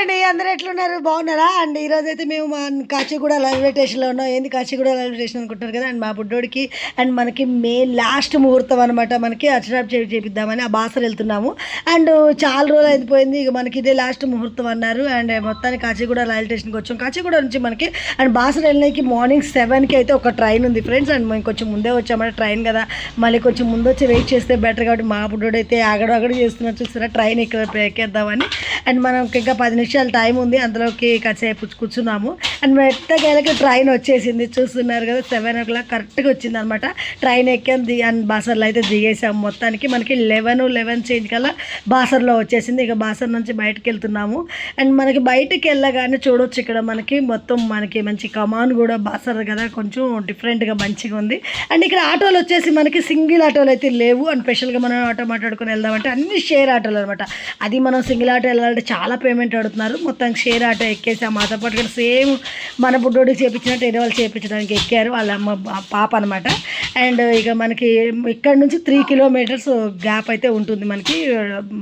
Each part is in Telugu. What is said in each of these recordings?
అండి అందరూ ఎట్లున్నారు? బాగున్నారా? అండ్ ఈరోజు అయితే మేము మా కాచిగూడ రైల్వే స్టేషన్లో ఉన్నాం. ఏంది కాచిగూడ రైల్వే స్టేషన్ అనుకుంటున్నారు కదా? అండ్ మా బుడ్డోడికి అండ్ మనకి మే లాస్ట్ ముహూర్తం అనమాట మనకి అర్చనాప్ చేపి చేపిద్దామని ఆ బాసర వెళ్తున్నాము. అండ్ చాలా రోజులు అయిపోయింది ఇక మనకి ఇదే లాస్ట్ ముహూర్తం అన్నారు. అండ్ మొత్తానికి కాచిగూడ రైల్వే స్టేషన్కి వచ్చాం. కాచిగూడ నుంచి మనకి అండ్ బాసర వెళ్ళడానికి మార్నింగ్ సెవెన్కి అయితే ఒక ట్రైన్ ఉంది ఫ్రెండ్స్. అండ్ మేము కొంచెం ముందే వచ్చామంటే ట్రైన్ కదా. మళ్ళీ కొంచెం ముందు వచ్చి వెయిట్ చేస్తే బెటర్ కాబట్టి మా బుడ్డోడు అయితే ఆగడు అగడు చేస్తున్నారు చూస్తారా ట్రైన్ ఇక్కడ ఎక్కేద్దామని. అండ్ మనకి ఇంకా పది నిమిషాలు టైం ఉంది అందులోకి కాసేపు కూర్చున్నాము. అండ్ మెట్టకేళ్ళకి ట్రైన్ వచ్చేసింది చూస్తున్నారు కదా సెవెన్ ఓ క్లాక్ కరెక్ట్గా వచ్చింది అనమాట ట్రైన్ ఎక్కాం ది అండ్ బాసర్లో అయితే దిగేసాము మొత్తానికి. మనకి లెవెన్ లెవెన్ చేంజ్ కల్లా బాసర్లో వచ్చేసింది. ఇక బాసర్ నుంచి బయటకు వెళ్తున్నాము. అండ్ మనకి బయటకు వెళ్ళగానే చూడొచ్చు ఇక్కడ మనకి మొత్తం మనకి మంచి కమాన్ కూడా బాసర్ కదా కొంచెం డిఫరెంట్గా మంచిగా ఉంది. అండ్ ఇక్కడ ఆటోలు వచ్చేసి మనకి సింగిల్ ఆటోలు అయితే లేవు. అండ్ స్పెషల్గా మనం ఆటో మాట్లాడుకుని వెళ్దామంటే అన్ని షేర్ ఆటోలు అనమాట. అది మనం సింగిల్ ఆటో వెళ్ళాలంటే చాలా పేమెంట్ అడుగుతున్నారు మొత్తం షేర్ ఆటో ఎక్కేసి. మాతో పాటు సేమ్ మన బుడ్డోడికి చేపించినట్టు వేరే వాళ్ళు చేపించడానికి ఎక్కారు. వాళ్ళ అమ్మ పాప అనమాట అండ్ ఇక మనకి ఇక్కడ నుంచి త్రీ కిలోమీటర్స్ గ్యాప్ అయితే ఉంటుంది మనకి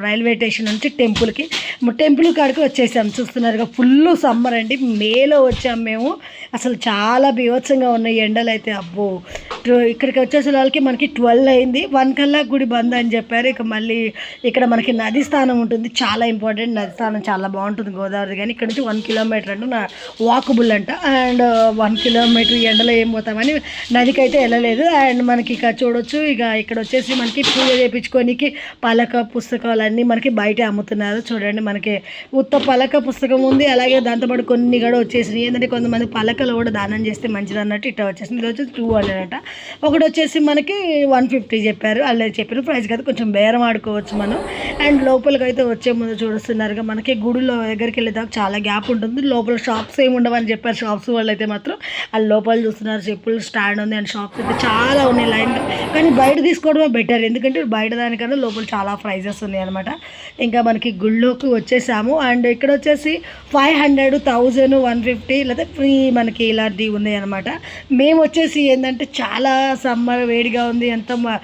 రైల్వే స్టేషన్ నుంచి టెంపుల్కి టెంపుల్ కాడికి వచ్చేసాం చూస్తున్నారు ఇక ఫుల్ సమ్మర్ అండి. మేలో వచ్చాం మేము. అసలు చాలా బీభత్సంగా ఉన్నాయి ఎండలు అయితే అబ్బో. టు- ఇక్కడికి వచ్చేసే వాళ్ళకి మనకి ట్వెల్వ్ అయింది. వన్ కల్లా గుడి బంద్ అని చెప్పారు. ఇక మళ్ళీ ఇక్కడ మనకి నది స్థానం ఉంటుంది. చాలా ఇంపార్టెంట్ నది స్థానం చాలా బాగుంటుంది గోదావరి. కానీ ఇక్కడ నుంచి వన్ కిలోమీటర్ అంటూ నా వాకబుల్ అంట. అండ్ uh, వన్ కిలోమీటర్ ఎండలో ఏం పోతామని నదికి అయితే వెళ్ళలేదు. అండ్ మనకి ఇక చూడొచ్చు. ఇక ఇక్కడ వచ్చేసి మనకి పూజ చేయించుకోనికి పలక పుస్తకాలన్నీ మనకి బయట అమ్ముతున్నారు. చూడండి మనకి ఉత్త పలక పుస్తకం ఉంది. అలాగే దాంతోపాటు కొన్ని కూడా వచ్చేసినాయి. ఏంటంటే కొంతమంది పలకలు కూడా దానం చేస్తే మంచిది అన్నట్టు ఇట్లా వచ్చేసింది. ఇది వచ్చేసి టూ హండ్రెడ్ అంట. ఒకటి వచ్చేసి మనకి వన్ ఫిఫ్టీ చెప్పారు. అలా చెప్పిన ప్రైస్ కదా కొంచెం బేరం ఆడుకోవచ్చు మనం. అండ్ లోపలికి అయితే వచ్చే ముందు చూస్తున్నారుగా మనకి గుడిలో దగ్గరికి వెళ్ళేదాకా చాలా గ్యాప్ ఉంటుంది. లోపల షాప్స్ ఏమి ఉండవని చెప్పారు. షాప్స్ వాళ్ళు అయితే మాత్రం. వాళ్ళు లోపల చూస్తున్నారు. చెప్పులు స్టాండ్ ఉంది. అండ్ షాప్స్ అయితే చాలా చాలా ఉన్నాయి లైన్లో కానీ బయట తీసుకోవడమే బెటర్ ఎందుకంటే బయట దానికన్నా లోపల చాలా ప్రైజెస్ ఉన్నాయి అనమాట ఇంకా మనకి గుళ్ళోకి వచ్చేసాము. అండ్ ఇక్కడ వచ్చేసి five hundred thousand one fifty లేదా ఫ్రీ మనకి ఇలాంటివి ఉన్నాయి అనమాట మేము వచ్చేసి ఏంటంటే చాలా సమ్మర్ వేడిగా ఉంది. ఎంత మ-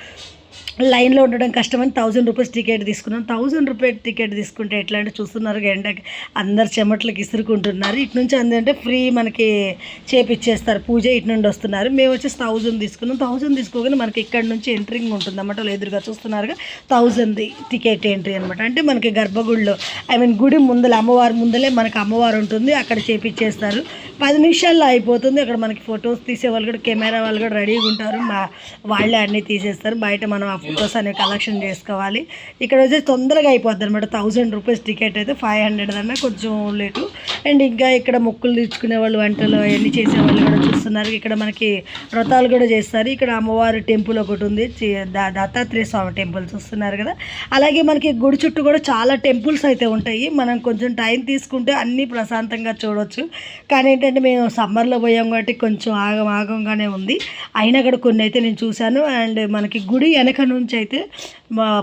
లైన్లో ఉండడం కష్టమని థౌజండ్ రూపీస్ టికెట్ తీసుకున్నాం. థౌజండ్ రూపీస్ టికెట్ తీసుకుంటే ఎట్లా అంటే చూస్తున్నారు ఎండకి అందరు చెమట్లకి ఇసురుకుంటున్నారు. ఇటు నుంచి అందంటే ఫ్రీ మనకి చేపిచ్చేస్తారు. పూజ ఇటు నుండి వస్తున్నారు. మేము వచ్చేసి థౌజండ్ తీసుకున్నాం. థౌజండ్ తీసుకోగానే మనకి ఇక్కడ నుంచి ఎంట్రింగ్ ఉంటుంది అన్నమాట వాళ్ళు ఎదురుగా చూస్తున్నారుగా. థౌజండ్ టికెట్ ఎంట్రీ అనమాట అంటే మనకి గర్భగుడిలో ఐ మీన్ గుడి ముందల అమ్మవారి ముందలే మనకి అమ్మవారు ఉంటుంది. అక్కడ చేపిచ్చేస్తారు. పది నిమిషాల్లో అయిపోతుంది. అక్కడ మనకి ఫొటోస్ తీసే వాళ్ళు కూడా కెమెరా వాళ్ళు కూడా రెడీగా ఉంటారు. మా వాళ్ళే అన్నీ తీసేస్తారు. బయట మనం ఆ ఫొటోస్ అనేవి కలెక్షన్ చేసుకోవాలి. ఇక్కడ వచ్చి తొందరగా అయిపోద్ది అనమాట థౌజండ్ రూపీస్ టికెట్ అయితే ఫైవ్ హండ్రెడ్ అన్న కొంచెం లేటు. అండ్ ఇంకా ఇక్కడ మొక్కులు తీర్చుకునే వాళ్ళు వంటలు అవన్నీ చేసే వాళ్ళు కూడా చూస్తున్నారు. ఇక్కడ మనకి వ్రతాలు కూడా చేస్తారు. ఇక్కడ అమ్మవారి టెంపుల్ ఒకటి ఉంది. దా- దత్తాత్రేయ స్వామి టెంపుల్ చూస్తున్నారు కదా. అలాగే మనకి గుడి చుట్టూ కూడా చాలా టెంపుల్స్ అయితే ఉంటాయి. మనం కొంచెం టైం తీసుకుంటే అన్నీ ప్రశాంతంగా చూడవచ్చు కానీ ఏంటంటే మేము సమ్మర్లో పోయాం కాబట్టి కొంచెం ఆగం ఆగంగానే ఉంది. అయినా కూడా కొన్ని అయితే నేను చూశాను. అండ్ మనకి గుడి వెనక నుంచి అయితే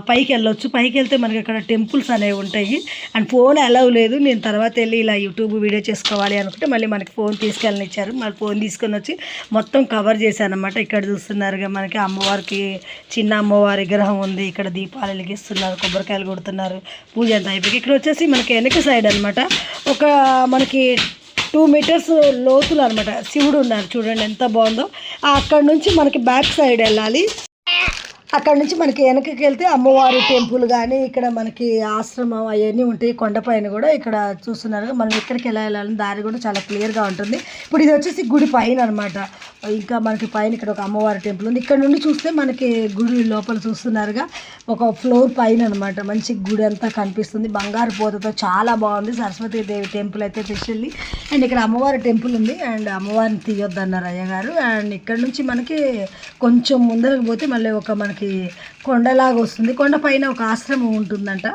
పైకి వెళ్ళొచ్చు. పైకి వెళ్తే మనకి అక్కడ టెంపుల్స్ అనేవి ఉంటాయి. అండ్ ఫోన్ అలవ్ లేదు. నేను తర్వాత వెళ్ళి ఇలా యూట్యూబ్ వీడియో చేసుకోవాలి అనుకుంటే మళ్ళీ మనకి ఫోన్ తీసుకెళ్ళని ఇచ్చారు మళ్ళీ ఫోన్ తీసుకొని వచ్చి మొత్తం కవర్ చేశాను అనమాట ఇక్కడ చూస్తున్నారుగా మనకి అమ్మవారికి చిన్న అమ్మవారి విగ్రహం ఉంది. ఇక్కడ దీపాలు వెలిగిస్తున్నారు. కొబ్బరికాయలు కొడుతున్నారు. పూజ అంతా అయిపోయి ఇక్కడ వచ్చేసి మనకి వెనక సైడ్ అనమాట ఒక మనకి టూ మీటర్స్ లోతులు అనమాట శివుడు ఉన్నారు. చూడండి ఎంత బాగుందో. అక్కడ నుంచి మనకి బ్యాక్ సైడ్ వెళ్ళాలి. అక్కడ నుంచి మనకి వెనకకి వెళ్తే అమ్మవారి టెంపుల్ కానీ ఇక్కడ మనకి ఆశ్రమం అవన్నీ ఉంటాయి. కొండపైన కూడా ఇక్కడ చూస్తున్నారు మనం ఎక్కడికి ఎలా వెళ్ళాలని దారి కూడా చాలా క్లియర్గా ఉంటుంది. ఇప్పుడు ఇది వచ్చేసి గుడి పైన అనమాట ఇంకా మనకి పైన ఇక్కడ ఒక అమ్మవారి టెంపుల్ ఉంది. ఇక్కడ నుండి చూస్తే మనకి గుడి లోపల చూస్తున్నారుగా ఒక ఫ్లోర్ పైన అనమాట మంచి గుడి అంతా కనిపిస్తుంది. బంగారు పోతతో చాలా బాగుంది. సరస్వతి దేవి టెంపుల్ అయితే స్పెషల్లీ. అండ్ ఇక్కడ అమ్మవారి టెంపుల్ ఉంది. అండ్ అమ్మవారిని తీయొద్దన్నారు అయ్యగారు. అండ్ ఇక్కడ నుంచి మనకి కొంచెం ముందరకు పోతే మళ్ళీ ఒక మనకి కొండలాగా వస్తుంది. కొండ పైన ఒక ఆశ్రమం ఉంటుందంట.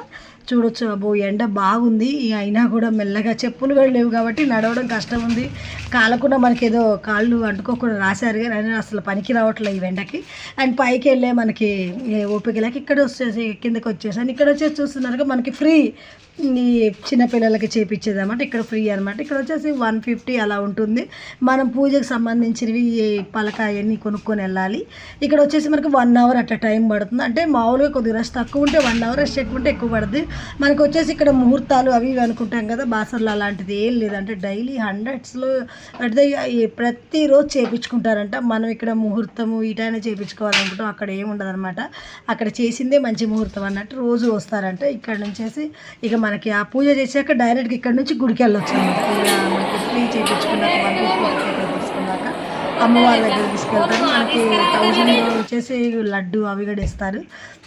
చూడొచ్చు అబ్బో ఎండ బాగుంది. అయినా కూడా మెల్లగా చెప్పులు కూడా లేవు కాబట్టి నడవడం కష్టం ఉంది. కాలకుండా మనకి ఏదో కాళ్ళు అంటుకోకుండా రాశారు కానీ అసలు పనికి రావట్లేదు ఈ ఎండకి అండ్ పైకి వెళ్ళే మనకి ఓపిక లేక ఇక్కడ వచ్చేసి కిందకి వచ్చేసాను ఇక్కడ వచ్చేసి చూస్తున్నారుగా మనకి ఫ్రీ ఈ చిన్నపిల్లలకి చేపించేది అనమాట ఇక్కడ ఫ్రీ అనమాట ఇక్కడ వచ్చేసి వన్ ఫిఫ్టీ అలా ఉంటుంది. మనం పూజకు సంబంధించినవి ఈ పలక అవన్నీ కొనుక్కొని వెళ్ళాలి. ఇక్కడ వచ్చేసి మనకి వన్ అవర్ అట్లా టైం పడుతుంది. అంటే మామూలుగా కొద్దిగా రష్ తక్కువ ఉంటే వన్ అవర్ రష్ ఎక్కువ ఉంటే ఎక్కువ పడుతుంది. మనకు వచ్చేసి ఇక్కడ ముహూర్తాలు అవి ఇవి అనుకుంటాం కదా. బాసర్లు అలాంటిది ఏం లేదంటే డైలీ హండ్రెడ్స్లో అంటే ప్రతిరోజు చేపించుకుంటారంట. మనం ఇక్కడ ముహూర్తము ఇటైనా చేపించుకోవాలనుకుంటాం. అక్కడ ఏముండదు అనమాట అక్కడ చేసిందే మంచి ముహూర్తం అన్నట్టు రోజు వస్తారంట. ఇక్కడ నుంచేసి ఇక మనకి ఆ పూజ చేశాక డైరెక్ట్గా ఇక్కడ నుంచి గుడికి వెళ్ళొచ్చు. అనమాట ఇలా మనకి ఫ్రీ చేయించుకున్నాక వన్ ఫిఫ్టీ తీసుకున్నాక అమ్మవారి దగ్గర తీసుకెళ్తారు. మనకి థౌజండ్ వచ్చేసి లడ్డు అవి కూడా ఇస్తారు.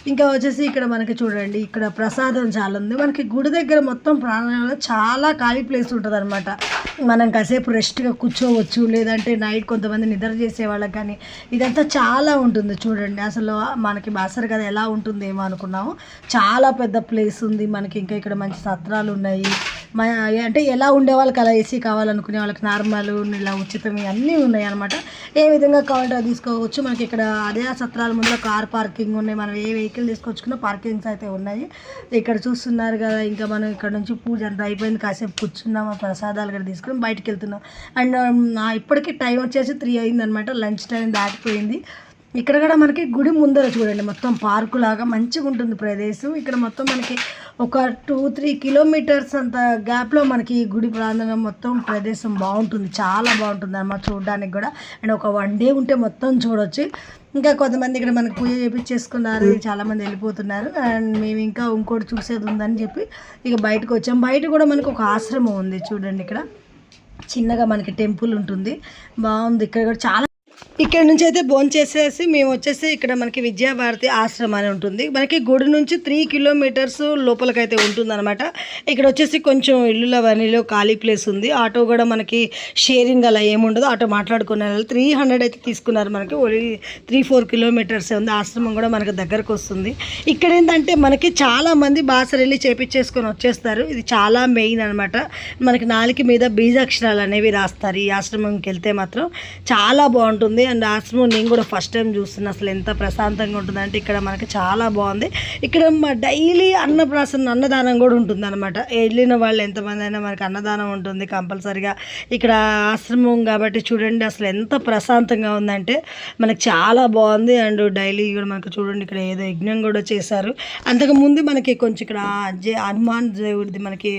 ఇంకా వచ్చేసి ఇక్కడ మనకి చూడండి ఇక్కడ ప్రసాదం చాలా ఉంది. మనకి గుడి దగ్గర మొత్తం ప్రాణాలలో చాలా ఖాళీ ప్లేస్ ఉంటుంది అనమాట మనం కాసేపు రెస్ట్గా కూర్చోవచ్చు లేదంటే నైట్ కొంతమంది నిద్ర చేసే వాళ్ళకి కానీ ఇదంతా చాలా ఉంటుంది చూడండి. అసలు మనకి బాసర్ కదా ఎలా ఉంటుంది ఏమో అనుకున్నాము. చాలా పెద్ద ప్లేస్ ఉంది. మనకి ఇంకా ఇక్కడ మంచి సత్రాలు ఉన్నాయి. మ- అంటే ఎలా ఉండే వాళ్ళకి అలా ఏసీ కావాలనుకునే వాళ్ళకి నార్మల్ ఇలా ఉచితం అన్నీ ఉన్నాయి అనమాట ఏ విధంగా కావాలంటే తీసుకోవచ్చు? మనకి ఇక్కడ అదే సత్రాల ముందు కార్ పార్కింగ్ ఉన్నాయి. మనం ఏ వెహికల్ తీసుకొచ్చుకున్నా పార్కింగ్స్ అయితే ఉన్నాయి. ఇక్కడ చూస్తున్నారు కదా ఇంకా మనం ఇక్కడ నుంచి పూజ అంతా అయిపోయింది. కాసేపు కూర్చున్నాం ప్రసాదాలు కూడా తీసుకుని బయటకు వెళ్తున్నాం. అండ్ ఇప్పటికీ టైం వచ్చేసి త్రీ అయిందనమాట లంచ్ టైం దాటిపోయింది. ఇక్కడ కూడా మనకి గుడి ముందర చూడండి. మొత్తం పార్కు లాగా మంచిగా ఉంటుంది ప్రదేశం. ఇక్కడ మొత్తం మనకి ఒక టూ త్రీ కిలోమీటర్స్ అంత గ్యాప్లో మనకి ఈ గుడి ప్రాంగణం మొత్తం ప్రదేశం బాగుంటుంది. చాలా బాగుంటుంది అన్నమాట చూడడానికి కూడా. అండ్ ఒక వన్ డే ఉంటే మొత్తం చూడొచ్చు. ఇంకా కొంతమంది ఇక్కడ మనకి పూజ చేపించేసుకున్నారు. చాలా మంది వెళ్ళిపోతున్నారు. అండ్ మేము ఇంకా ఇంకోటి చూసేది ఉందని చెప్పి ఇక బయటకు వచ్చాం. బయట కూడా మనకు ఒక ఆశ్రమం ఉంది చూడండి ఇక్కడ. చిన్నగా మనకి టెంపుల్ ఉంటుంది. బాగుంది. ఇక్కడ కూడా చాలా ఇక్కడ నుంచి అయితే భోంచేసేసి మేము వచ్చేసి ఇక్కడ మనకి విద్యాభారతి ఆశ్రమం అని ఉంటుంది. మనకి గుడి నుంచి త్రీ కిలోమీటర్స్ లోపలకైతే ఉంటుందన్నమాట. ఇక్కడ వచ్చేసి కొంచెం ఇల్లుల వనిలో ఖాళీ ప్లేస్ ఉంది. ఆటో కూడా మనకి షేరింగ్ అలా ఏముండదు. ఆటో మాట్లాడుకునే త్రీ హండ్రెడ్ అయితే తీసుకున్నారు మనకి. ఓన్లీ త్రీ ఫోర్ కిలోమీటర్స్ ఉంది. ఆశ్రమం కూడా మనకి దగ్గరకు వస్తుంది. ఇక్కడ ఏంటంటే మనకి చాలామంది బాసరెళ్ళి వెళ్ళి చేపించేసుకొని వచ్చేస్తారు. ఇది చాలా మెయిన్ అనమాట మనకి నాలుగు మీద బీజాక్షరాలు అనేవి రాస్తారు. ఈ ఆశ్రమంకి వెళ్తే మాత్రం చాలా బాగుంటుంది. అండ్ ఆశ్రమం నేను కూడా ఫస్ట్ టైం చూస్తున్నా. అసలు ఎంత ప్రశాంతంగా ఉంటుందంటే ఇక్కడ మనకి చాలా బాగుంది. ఇక్కడ మా డైలీ అన్నప్రాసన అన్నదానం కూడా ఉంటుంది అనమాట వెళ్ళిన వాళ్ళు ఎంతమంది అయినా మనకి అన్నదానం ఉంటుంది కంపల్సరిగా. ఇక్కడ ఆశ్రమం కాబట్టి చూడండి అసలు ఎంత ప్రశాంతంగా ఉందంటే మనకి చాలా బాగుంది. అండ్ డైలీ కూడా మనకు చూడండి ఇక్కడ ఏదో యజ్ఞం కూడా చేశారు. అంతకు ముందు మనకి కొంచెం ఇక్కడ జే హనుమాన్ దేవుడిది మనకి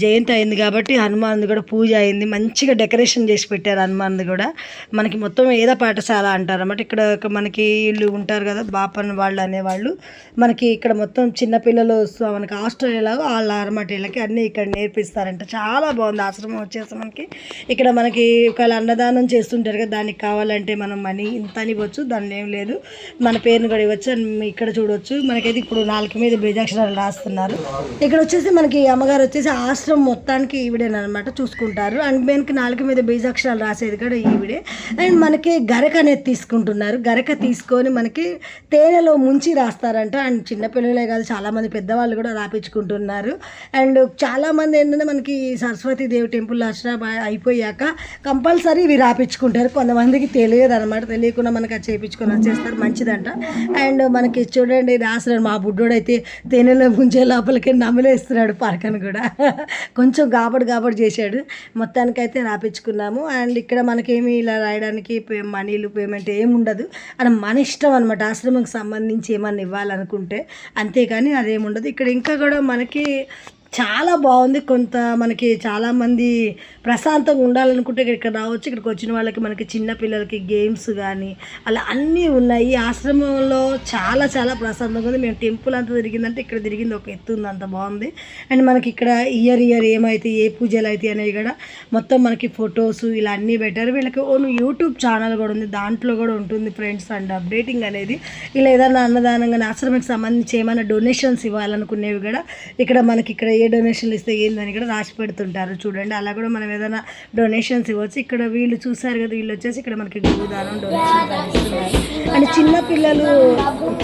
జయంతి అయింది కాబట్టి హనుమాన్ది కూడా పూజ అయింది. మంచిగా డెకరేషన్ చేసి పెట్టారు హనుమాన్ది కూడా. మనకి మొత్తం మొత్తం ఏదో పాఠశాల అంటారు అన్నమాట ఇక్కడ మనకి వీళ్ళు ఉంటారు కదా బాపన్ వాళ్ళు అనేవాళ్ళు. మనకి ఇక్కడ మొత్తం చిన్నపిల్లలు సో మనకి ఆస్ట్రేలియాలో వాళ్ళ అనమాట వీళ్ళకి అన్నీ ఇక్కడ నేర్పిస్తారంట. చాలా బాగుంది ఆశ్రమం వచ్చేసి మనకి. ఇక్కడ మనకి ఒకవేళ అన్నదానం చేస్తుంటారు కదా దానికి కావాలంటే మనం మనీ ఇంత అని ఇవ్వచ్చు దాన్ని ఏం లేదు. మన పేరుని కూడా ఇవ్వచ్చు అండ్ ఇక్కడ చూడొచ్చు. మనకైతే ఇప్పుడు నాలుగు మీద బీజాక్షరాలు రాస్తున్నారు. ఇక్కడ వచ్చేసి మనకి అమ్మగారు వచ్చేసి ఆశ్రమం మొత్తానికి ఈవిడేనమాట చూసుకుంటారు. అండ్ మనకి నాలుగు మీద బీజాక్షరాలు రాసేది కూడా ఈవిడే. అండ్ మనకి గరక అనేది తీసుకుంటున్నారు. గరక తీసుకొని మనకి తేనెలో ముంచి రాస్తారంట. అండ్ చిన్నపిల్లలే కాదు చాలామంది పెద్దవాళ్ళు కూడా రాపించుకుంటున్నారు అండ్ చాలామంది ఏంటంటే మనకి సరస్వతి దేవి టెంపుల్ అష్ట అయిపోయాక కంపల్సరీ ఇవి రాపించుకుంటారు కొంతమందికి తెలియదు అనమాట తెలియకుండా మనకి అది చేయించుకొని వచ్చేస్తారు. మంచిదంట. అండ్ మనకి చూడండి రాస్తున్నాడు మా బుడ్డోడు అయితే తేనెలో ముంచే లోపలికి నమలేస్తున్నాడు పరకను కూడా. కొంచెం గాబడి గాబడి చేశాడు. మొత్తానికైతే రాపించుకున్నాము అండ్ ఇక్కడ మనకేమి ఇలా రాయడానికి పే- మనీలు పేమెంట్ ఏమి ఉండదు అని మన ఇష్టం అనమాట ఆశ్రమంకి సంబంధించి ఏమన్నా ఇవ్వాలనుకుంటే అంతేగాని అదేముండదు. ఇక్కడ ఇంకా కూడా మనకి చాలా బాగుంది. కొంత మనకి చాలామంది ప్రశాంతంగా ఉండాలనుకుంటే ఇక్కడ రావచ్చు. ఇక్కడికి వచ్చిన వాళ్ళకి మనకి చిన్న పిల్లలకి గేమ్స్ కానీ అలా అన్నీ ఉన్నాయి. ఈ ఆశ్రమంలో చాలా చాలా ప్రశాంతంగా ఉంది. మేము టెంపుల్ అంతా తిరిగిందంటే ఇక్కడ తిరిగింది ఒక ఎత్తు ఉంది. అంత బాగుంది. అండ్ మనకి ఇక్కడ ఇయర్ ఇయర్ ఏమైతే ఏ పూజలు అయితే అనేవి కూడా మొత్తం మనకి ఫొటోస్ ఇలా అన్నీ పెట్టారు. వీళ్ళకి ఓన్ యూట్యూబ్ ఛానల్ కూడా ఉంది. దాంట్లో కూడా ఉంటుంది ఫ్రెండ్స్ అండ్ అప్డేటింగ్ అనేది. ఇలా ఏదైనా అన్నదానంగా ఆశ్రమానికి సంబంధించి ఏమైనా డొనేషన్స్ ఇవ్వాలనుకునేవి కూడా ఇక్కడ మనకి ఇక్కడ ఏ డొనేషన్లు ఇస్తే ఏందని కూడా రాసి పెడుతుంటారు. చూడండి అలా కూడా మనం ఏదైనా డొనేషన్స్ ఇవ్వచ్చు. ఇక్కడ వీళ్ళు చూసారు కదా వీళ్ళు వచ్చేసి ఇక్కడ మనకి గురుదానం డొనేషన్ అండ్ చిన్న పిల్లలు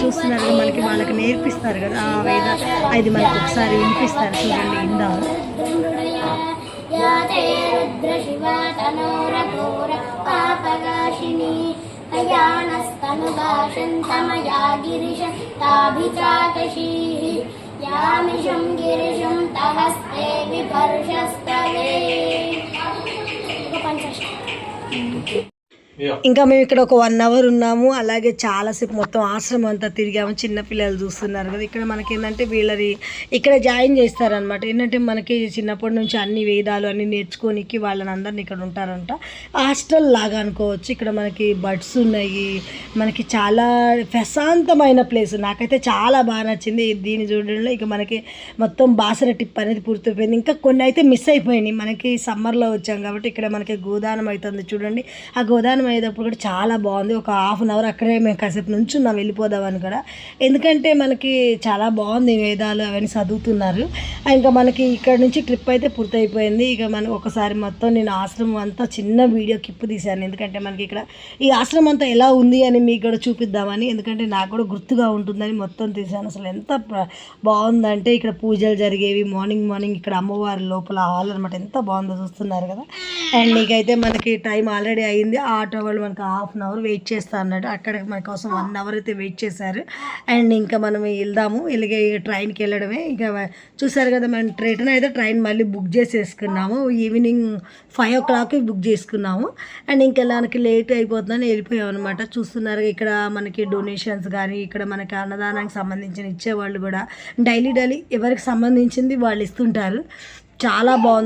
చూస్తున్నారు కదా మనకి వాళ్ళకి నేర్పిస్తారు కదా ఆ వేద అది మనకు ఒకసారి వినిపిస్తారు. చూడండి ఇందా పాపగాషిణీ భాషంతమయా గిరిశ తాభిచాకషీ यामिषं गिरिशं तहस्ते विभर्षस्तवे। ఇంకా మేము ఇక్కడ ఒక వన్ అవర్ ఉన్నాము. అలాగే చాలాసేపు మొత్తం ఆశ్రమం అంతా తిరిగాము. చిన్నపిల్లలు చూస్తున్నారు కదా. ఇక్కడ మనకి ఏంటంటే వీళ్ళది ఇక్కడ జాయిన్ చేస్తారనమాట ఏంటంటే మనకి చిన్నప్పటి నుంచి అన్ని వేదాలు అన్ని నేర్చుకోనికి వాళ్ళని అందరిని ఇక్కడ ఉంటారంట. హాస్టల్ లాగా అనుకోవచ్చు. ఇక్కడ మనకి బడ్స్ ఉన్నాయి. మనకి చాలా ప్రశాంతమైన ప్లేస్. నాకైతే చాలా బాగా నచ్చింది దీన్ని చూడడంలో. ఇక మనకి మొత్తం బాసర టిప్ అనేది పూర్తయిపోయింది. ఇంకా కొన్ని అయితే మిస్ అయిపోయినాయి. మనకి సమ్మర్లో వచ్చాం కాబట్టి ఇక్కడ మనకి గోదానం అవుతుంది చూడండి. ఆ గోదానం అయ్యేటప్పుడు కూడా చాలా బాగుంది. ఒక హాఫ్ అన్ అవర్ అక్కడే మేము కాసేపు నుంచున్నాం వెళ్ళిపోదామని కూడా. ఎందుకంటే మనకి చాలా బాగుంది వేదాలు అవన్నీ చదువుతున్నారు. ఇంకా మనకి ఇక్కడ నుంచి ట్రిప్ అయితే పూర్తయిపోయింది. ఇక మనం ఒకసారి మొత్తం నేను ఆశ్రమం అంతా చిన్న వీడియో కిప్పు తీశాను. ఎందుకంటే మనకి ఇక్కడ ఈ ఆశ్రమం అంతా ఎలా ఉంది అని మీకు కూడా చూపిద్దామని. ఎందుకంటే నాకు కూడా గుర్తుగా ఉంటుందని మొత్తం తీశాను. అసలు ఎంత బాగుందంటే ఇక్కడ పూజలు జరిగేవి మార్నింగ్ మార్నింగ్ ఇక్కడ అమ్మవారి లోపల హాల్ అనమాట ఎంత బాగుందో చూస్తున్నారు కదా. అండ్ నీకైతే మనకి టైం ఆల్రెడీ అయింది. ఆటో వాళ్ళు మనకి హాఫ్ అన్ అవర్ వెయిట్ చేస్తా అన్నట్టు అక్కడ మన కోసం వన్ అవర్ అయితే వెయిట్ చేశారు. అండ్ ఇంకా మనం వెళ్దాము. ఇలాగే ట్రైన్కి వెళ్ళడమే. ఇక చూసారు కదా మనం ట్రైన్ అయితే ట్రైన్ మళ్ళీ బుక్ చేసేసుకున్నాము. ఈవినింగ్ ఫైవ్ ఓ క్లాక్కి బుక్ చేసుకున్నాము. అండ్ ఇంకా మనకి లేట్ అయిపోతుందని వెళ్ళిపోయాం అనమాట చూస్తున్నారు ఇక్కడ మనకి డొనేషన్స్ కానీ ఇక్కడ మనకి అన్నదానానికి సంబంధించిన ఇచ్చేవాళ్ళు కూడా. డైలీ డైలీ ఎవరికి సంబంధించింది వాళ్ళు ఇస్తుంటారు. చాలా బాగుంది.